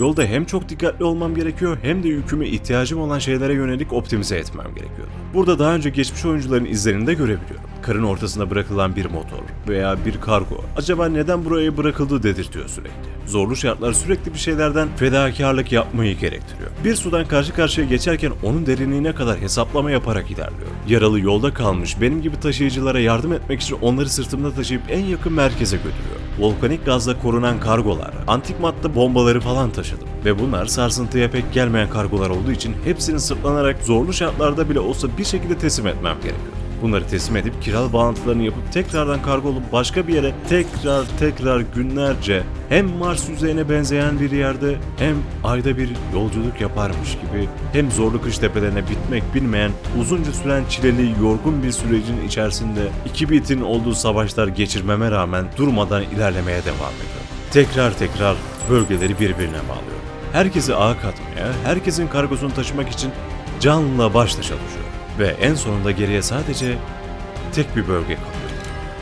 Yolda hem çok dikkatli olmam gerekiyor hem de yükümü ihtiyacım olan şeylere yönelik optimize etmem gerekiyordu. Burada daha önce geçmiş oyuncuların izlerini de görebiliyorum. Karın ortasına bırakılan bir motor veya bir kargo acaba neden buraya bırakıldı dedirtiyor sürekli. Zorlu şartlar sürekli bir şeylerden fedakarlık yapmayı gerektiriyor. Bir sudan karşı karşıya geçerken onun derinliğine kadar hesaplama yaparak ilerliyor. Yaralı yolda kalmış benim gibi taşıyıcılara yardım etmek için onları sırtımda taşıyıp en yakın merkeze götürüyor. Volkanik gazla korunan kargolar, antik madde bombaları falan taşıdım. Ve bunlar sarsıntıya pek gelmeyen kargolar olduğu için hepsini sırtlanarak zorlu şartlarda bile olsa bir şekilde teslim etmem gerekiyor. Bunları teslim edip kiral bağlantılarını yapıp tekrardan kargo olup başka bir yere tekrar tekrar günlerce hem Mars yüzeyine benzeyen bir yerde hem ayda bir yolculuk yaparmış gibi hem zorlu kış tepelerine bitmek bilmeyen uzunca süren çileli yorgun bir sürecin içerisinde iki bitin olduğu savaşlar geçirmeme rağmen durmadan ilerlemeye devam ediyorum. Tekrar tekrar bölgeleri birbirine bağlıyorum. Herkesi ağa katmaya, herkesin kargosunu taşımak için canla başla çalışıyorum. Ve en sonunda geriye sadece tek bir bölge kalıyor.